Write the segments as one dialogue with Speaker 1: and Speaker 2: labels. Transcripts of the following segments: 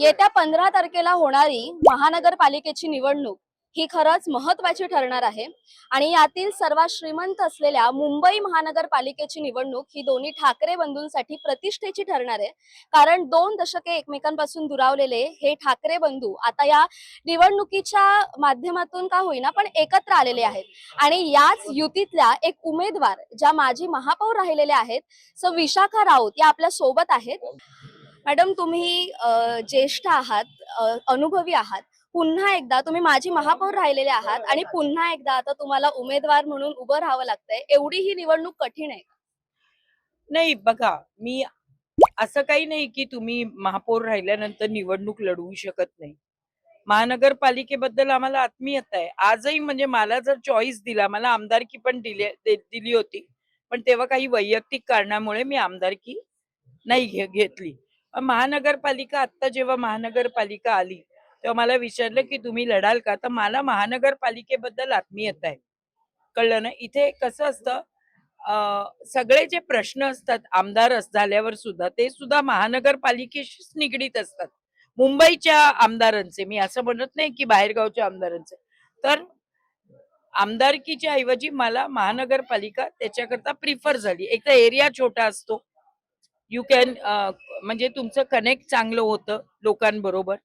Speaker 1: येत्या पंधरा तारखेला होणारी महानगरपालिकेची निवडणूक ही खरंच महत्वाची ठरणार आहे. आणि यातील सर्वात श्रीमंत असलेल्या मुंबई महानगरपालिकेची निवडणूक ही दोन्ही ठाकरे बंधूंसाठी प्रतिष्ठेची ठरणार आहे. कारण दोन दशके एकमेकांपासून दुरावलेले हे ठाकरे बंधू आता या निवडणुकीच्या माध्यमातून का होईना पण एकत्र आलेले आहेत. आणि याच युतीतल्या एक उमेदवार ज्या माजी महापौर राहिलेल्या आहेत सो विशाखा राऊत या आपल्यासोबत आहेत. मॅडम तुम्ही ज्येष्ठ आहात अनुभवी आहात. पुन्हा एकदा तुम्ही माझी महापौर राहिलेले आहात आणि पुन्हा एकदा आता तुम्हाला उमेदवार म्हणून उभं राहावं लागतंय. एवढी ही निवडणूक कठीण आहे
Speaker 2: नाही बघा मी असं काही नाही की तुम्ही महापौर राहिल्यानंतर निवडणूक लढवू शकत नाही. महानगरपालिकेबद्दल आम्हाला आत्मीयता आहे. आजही म्हणजे मला जर चॉईस दिला मला आमदारकी पण दिली दिली होती. पण तेव्हा काही वैयक्तिक कारणामुळे मी आमदारकी नाही घेतली. महानगरपालिका आता जेव्हा महानगरपालिका आली तेव्हा मला विचारलं की तुम्ही लढाल का? तर मला महानगरपालिकेबद्दल आत्मीयता आहे. कळलं ना? इथे कसं असतं सगळे जे प्रश्न असतात आमदार झाल्यावर सुद्धा ते सुद्धा महानगरपालिकेशीच निगडीत असतात. मुंबईच्या आमदारांचे मी असं म्हणत नाही की बाहेरगावच्या आमदारांचे. तर आमदारकीच्या ऐवजी मला महानगरपालिका त्याच्याकरता प्रिफर झाली. एक तर एरिया छोटा असतो यू कॅन म्हणजे तुमचं कनेक्ट चांगलं होतं लोकांबरोबर.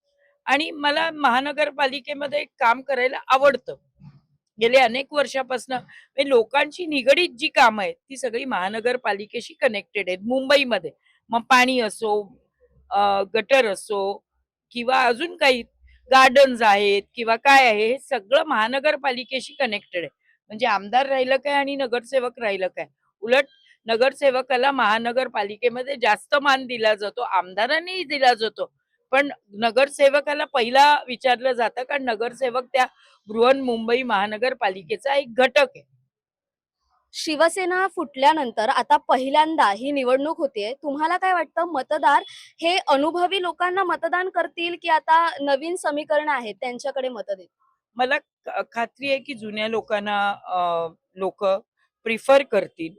Speaker 2: आणि मला महानगरपालिकेमध्ये काम करायला आवडतं. गेले अनेक वर्षापासून लोकांची निगडीत जी कामं आहेत ती सगळी महानगरपालिकेशी कनेक्टेड आहेत. मुंबईमध्ये. मग पाणी असो गटर असो किंवा अजून काही गार्डन्स आहेत किंवा काय आहे हे सगळं महानगरपालिकेशी कनेक्टेड आहे. म्हणजे आमदार राहिलं काय आणि नगरसेवक राहिलं काय? उलट नगरसेवकाला महानगरपालिकेमध्ये जास्त मान दिला जातो आमदारांनीही दिला जातो. पण नगरसेवकाला पहिला विचारलं जातं कारण नगरसेवक त्या बृहन्मुंबई महानगरपालिकेचा एक घटक आहे.
Speaker 1: शिवसेना फुटल्यानंतर आता पहिल्यांदा ही निवडणूक होतीये तुम्हाला काय वाटतं मतदार हे अनुभवी लोकांना मतदान करतील की आता नवीन समीकरण आहेत त्यांच्याकडे मत देतील?
Speaker 2: मला खात्री आहे की जुन्या लोकांना लोक प्रिफर करतील.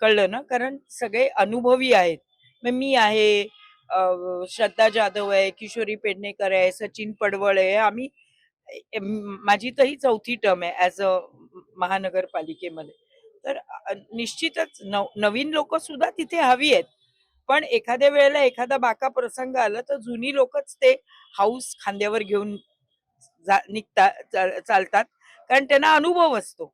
Speaker 2: कळलं ना? कारण सगळे अनुभवी आहेत. मग मी आहे श्रद्धा जाधव आहे किशोरी पेडणेकर आहे सचिन पडवळ आहे आम्ही माझी तर ही चौथी टर्म आहे ऍज अ महानगरपालिकेमध्ये. तर निश्चितच नव नवीन लोक सुद्धा तिथे हवी आहेत. पण एखाद्या वेळेला एखादा बाका प्रसंग आला तर जुनी लोकच ते हाऊस खांद्यावर घेऊन जा- निघता चा- चालतात. कारण त्यांना अनुभव असतो.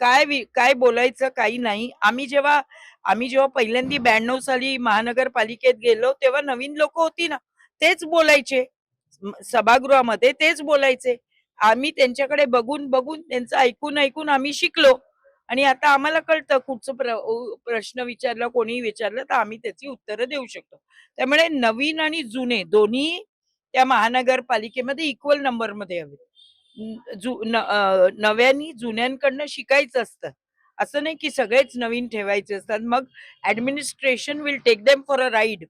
Speaker 2: काय काय बोलायचं काही नाही. आम्ही जेव्हा आम्ही जेव्हा पहिल्यांदा ब्याण्णव साली महानगरपालिकेत गेलो तेव्हा नवीन लोक होती ना तेच बोलायचे. सभागृहामध्ये तेच बोलायचे. आम्ही त्यांच्याकडे बघून बघून त्यांचं ऐकून ऐकून आम्ही शिकलो. आणि आता आम्हाला कळतं कुठचं प्र प्रश्न विचारला कोणीही विचारलं तर आम्ही त्याची उत्तरं देऊ शकतो. त्यामुळे नवीन आणि जुने दोन्ही त्या महानगरपालिकेमध्ये इक्वल नंबरमध्ये हवे. जु नव्यानी जुन्यांकडनं शिकायचं असतं. असं नाही की सगळेच नवीन ठेवायचे असतात. मग administration will take them for a ride.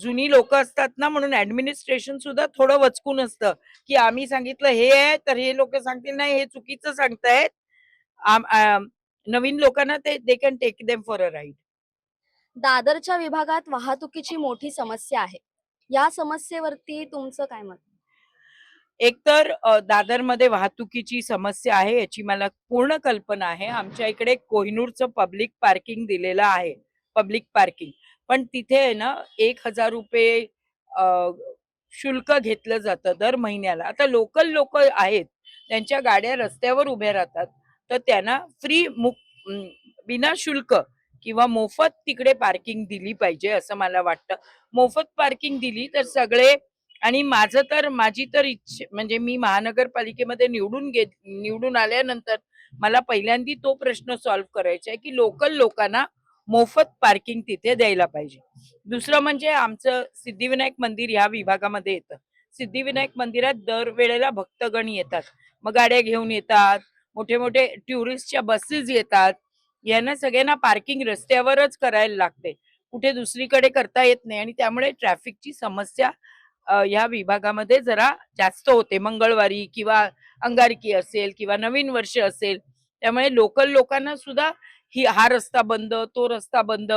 Speaker 2: जुनी लोक असतात ना म्हणून ऍडमिनिस्ट्रेशन सुद्धा थोडं वचकून असतं की आम्ही सांगितलं हे आहे तर हे लोक सांगतील नाही हे चुकीचं सांगतायत. नवीन लोकांना ते they can take them for a ride
Speaker 1: दादरच्या विभागात वाहतुकीची मोठी समस्या आहे. या समस्येवरती तुमचं काय मत?
Speaker 2: एकतर दादरमध्ये वाहतुकीची समस्या आहे याची मला पूर्ण कल्पना आहे. आमच्या इकडे कोहिनूरचं पब्लिक पार्किंग दिलेलं आहे पब्लिक पार्किंग पण तिथे आहे ना एक हजार रुपये शुल्क घेतलं जातं दर महिन्याला. आता लोकल लोक आहेत त्यांच्या गाड्या रस्त्यावर उभ्या राहतात तर त्यांना फ्री मुक विना बिना शुल्क किंवा मोफत तिकडे पार्किंग दिली पाहिजे असं मला वाटतं. मोफत पार्किंग दिली तर सगळे आणि माझं तर माझी तर इच्छा म्हणजे मी महानगरपालिकेमध्ये निवडून घेत निवडून आल्यानंतर मला पहिल्यांदा तो प्रश्न सॉल्व्ह करायचा आहे की लोकल लोकांना मोफत पार्किंग तिथे द्यायला पाहिजे. दुसरं म्हणजे आमचं सिद्धिविनायक मंदिर ह्या विभागामध्ये येतं. सिद्धिविनायक मंदिरात दरवेळेला भक्तगण येतात. मग गाड्या घेऊन येतात मोठे मोठे टुरिस्टच्या बसेस येतात. यांना सगळ्यांना पार्किंग रस्त्यावरच करायला लागते. कुठे दुसरीकडे करता येत नाही आणि त्यामुळे ट्रॅफिकची समस्या या ह्या विभागामध्ये जरा जास्त होते. मंगळवारी किंवा अंगारकी असेल किंवा नवीन वर्ष असेल त्यामुळे लोकल लोकांना सुद्धा ही हा रस्ता बंद तो रस्ता बंद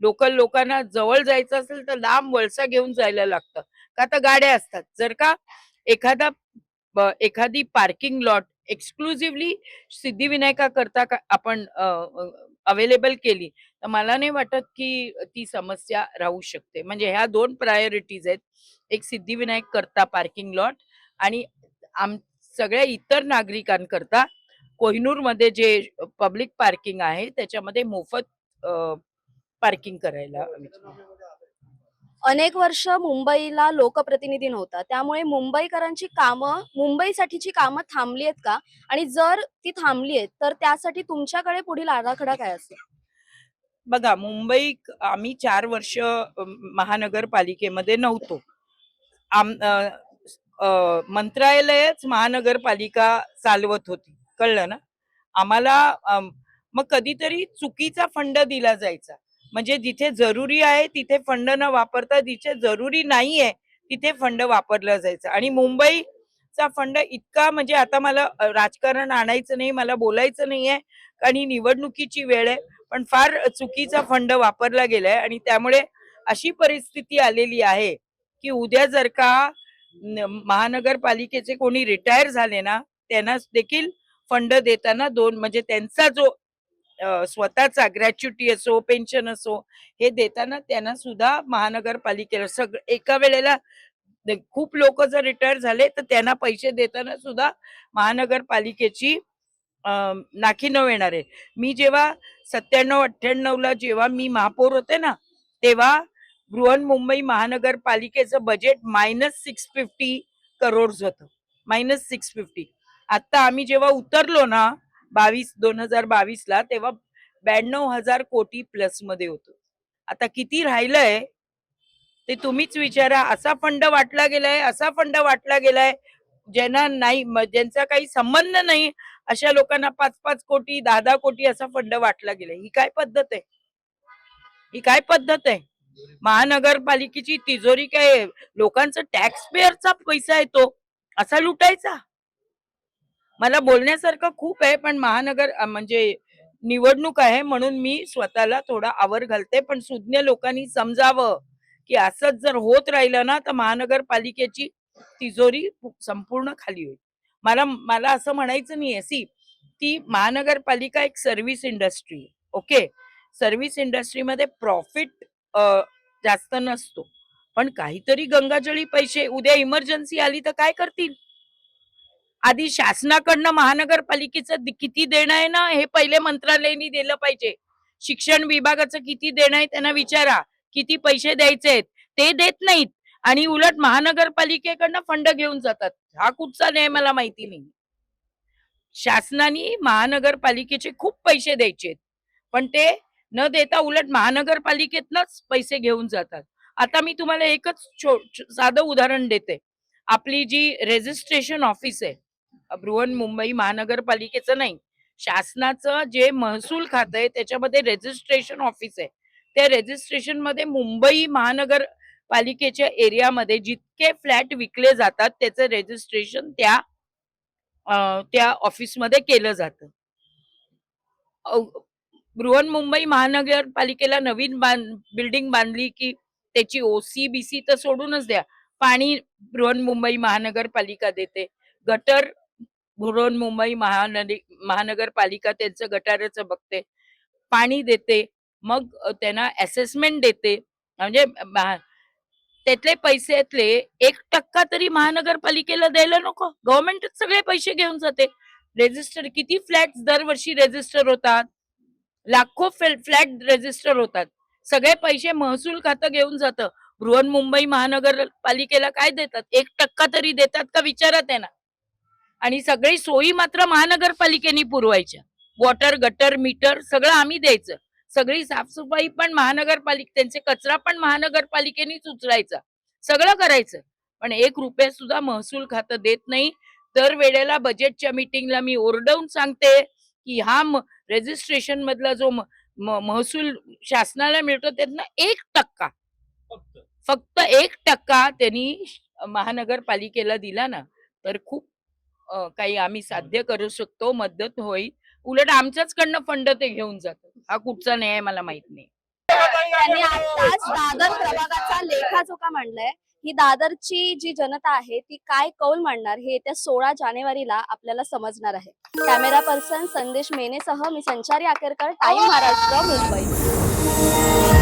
Speaker 2: लोकल लोकांना जवळ जायचं असेल तर लांब वळसा घेऊन जायला लागतं. का तर गाड्या असतात. जर का एखादा एखादी पार्किंग लॉट एक्सक्लुझिव्हली सिद्धिविनायका करता का आपण अवेलेबल केली तर मला नाही वाटत की ती समस्या राहू शकते. म्हणजे ह्या दोन प्रायोरिटीज आहेत. एक सिद्धिविनायक करता पार्किंग लॉट आणि आम सगळ्या इतर नागरिकांकरता कोहिनूरमध्ये जे पब्लिक पार्किंग आहे त्याच्यामध्ये मोफत पार्किंग करायला
Speaker 1: अनेक वर्ष मुंबईला लोकप्रतिनिधी नव्हता. त्यामुळे मुंबईकरांची कामं मुंबईसाठीची कामं थांबली आहेत का? आणि जर ती थांबली आहेत तर त्यासाठी तुमच्याकडे पुढील आराखडा काय असेल?
Speaker 2: बघा मुंबई आम्ही चार वर्ष महानगरपालिकेमध्ये नव्हतो. आम मंत्रालयच महानगरपालिका चालवत होती. कळलं ना? आम्हाला मग कधीतरी चुकीचा फंड दिला जायचा. म्हणजे जिथे जरुरी आहे तिथे फंड न वापरता जिथे जरुरी नाही आहे तिथे फंड वापरला जायचा. आणि मुंबईचा फंड इतका म्हणजे आता मला राजकारण आणायचं नाही मला बोलायचं नाहीये आणि निवडणुकीची वेळ आहे पण फार चुकीचा फंड वापरला गेलाय आणि त्यामुळे अशी परिस्थिती आलेली आहे की उद्या जर का महानगरपालिकेचे कोणी रिटायर झाले ना त्यांना देखील फंड देताना दोन म्हणजे त्यांचा जो स्वतःचा ग्रॅच्युटी असो पेन्शन असो हे देताना त्यांना सुद्धा महानगरपालिकेला सगळं एका वेळेला खूप लोक जर रिटायर झाले तर त्यांना पैसे देताना सुद्धा महानगरपालिकेची नाखी न येणार. आहे मी जेव्हा सत्त्याण्णव अठ्ठ्याण्णव ला जेव्हा मी महापौर होते ना तेव्हा बृहन्मुंबई महानगरपालिकेचं budget minus six fifty crore होतं. मायनस सिक्स फिफ्टी आता आम्ही जेव्हा उतरलो ना बावीस दोन हजार बावीस ला तेव्हा ब्याण्णव हजार कोटी प्लसमध्ये होतो. आता किती राहिलंय ते तुम्हीच विचारा. असा फंड वाटला गेलाय असा फंड वाटला गेलाय ज्यांना नाही ज्यांचा काही संबंध नाही अशा लोकांना पाच पाच कोटी दहा दहा कोटी असा फंड वाटला गेलाय. ही काय पद्धत आहे? ही काय पद्धत आहे? महानगरपालिकेची तिजोरी काय लोकांचा टॅक्स पेअरचा पैसा येतो असा लुटायचा. मला बोलण्यासारखं खूप आहे पण महानगर म्हणजे निवडणूक आहे म्हणून मी स्वतःला थोडा आवर घालते. पण सुज्ञ लोकांनी समजावं की असंच जर होत राहिलं ना तर महानगरपालिकेची तिजोरी संपूर्ण खाली होईल. मला मला असं म्हणायचं नाहीये. सी ती महानगरपालिका एक सर्व्हिस इंडस्ट्री ओके? सर्व्हिस इंडस्ट्रीमध्ये प्रॉफिट जास्त नसतो. पण काहीतरी गंगाजळी पैसे उद्या इमर्जन्सी आली तर काय करतील? आधी शासनाकडनं महानगरपालिकेचं किती देणं आहे ना हे पहिले मंत्रालयाने दिलं पाहिजे. शिक्षण विभागाचं किती देणं आहे त्यांना विचारा. किती पैसे द्यायचे आहेत ते देत नाहीत. आणि उलट महानगरपालिकेकडनं फंड घेऊन जातात. हा कुठचा न्याय मला माहिती नाही. शासनाने महानगरपालिकेचे खूप पैसे द्यायचे पण ते न देता उलट महानगरपालिकेतनच पैसे घेऊन जातात. आता मी तुम्हाला एकच छो- साधं उदाहरण देते. आपली जी रेजिस्ट्रेशन ऑफिस आहे बृहन मुंबई महानगरपालिकेचं नाही. शासनाचं जे महसूल खात आहे त्याच्यामध्ये रेजिस्ट्रेशन ऑफिस आहे. त्या रेजिस्ट्रेशनमध्ये मुंबई महानगरपालिकेच्या एरियामध्ये जितके फ्लॅट विकले जातात त्याचं रेजिस्ट्रेशन त्या त्या ऑफिसमध्ये केलं जातं. बृहन मुंबई महानगरपालिकेला नवीन बांध बिल्डिंग बांधली की त्याची ओसीबीसी तर सोडूनच द्या. पाणी बृहन मुंबई महानगरपालिका देते. गटर बृहन्मुंबई महानदी महानगरपालिका त्यांचं गटारच बघते. पाणी देते मग त्यांना असेसमेंट देते. म्हणजे त्यातले पैसेतले एक टक्का तरी महानगरपालिकेला द्यायला नको. गव्हर्नमेंटच सगळे पैसे घेऊन जाते. रेजिस्टर किती फ्लॅट दरवर्षी रेजिस्टर होतात? लाखो फ्लॅट रेजिस्टर होतात. सगळे पैसे महसूल खातं घेऊन जातं. बृहन्मुंबई महानगरपालिकेला काय देतात? एक टक्का तरी देतात का? विचारा त्यांना. आणि सगळी सोयी मात्र महानगरपालिकेने पुरवायच्या. वॉटर गटर मीटर सगळं आम्ही द्यायचं. सगळी साफसफाई पण महानगरपालिका त्यांचे कचरा पण महानगरपालिकेनेच उचलायचा सगळं करायचं. पण एक रुपया सुद्धा महसूल खातं देत नाही. दर वेळेला बजेटच्या मीटिंगला मी ओरडवून सांगते की हा रेजिस्ट्रेशन मधला जो महसूल शासनाला मिळतो त्यातनं एक टक्का. फक्त एक टक्का त्यांनी महानगरपालिकेला दिला ना तर खूप काही आम्ही साध्य करू शकतो मदत होईल. उलट आमच्याचकडनं फंड ते घेऊन जातात. हा कुठचा न्याय मला माहीत नाही.
Speaker 1: त्यांनी आताच दादर प्रभागाचा लेखाजोखा मांडलाय ही दादरची जी जनता आहे ती काय कौल मांडणार हे येत्या सोळा जानेवारीला आपल्याला समजणार आहे. कॅमेरा पर्सन संदेश मेनेसह मी संचारी आकेरकर टाइम महाराष्ट्र मुंबई.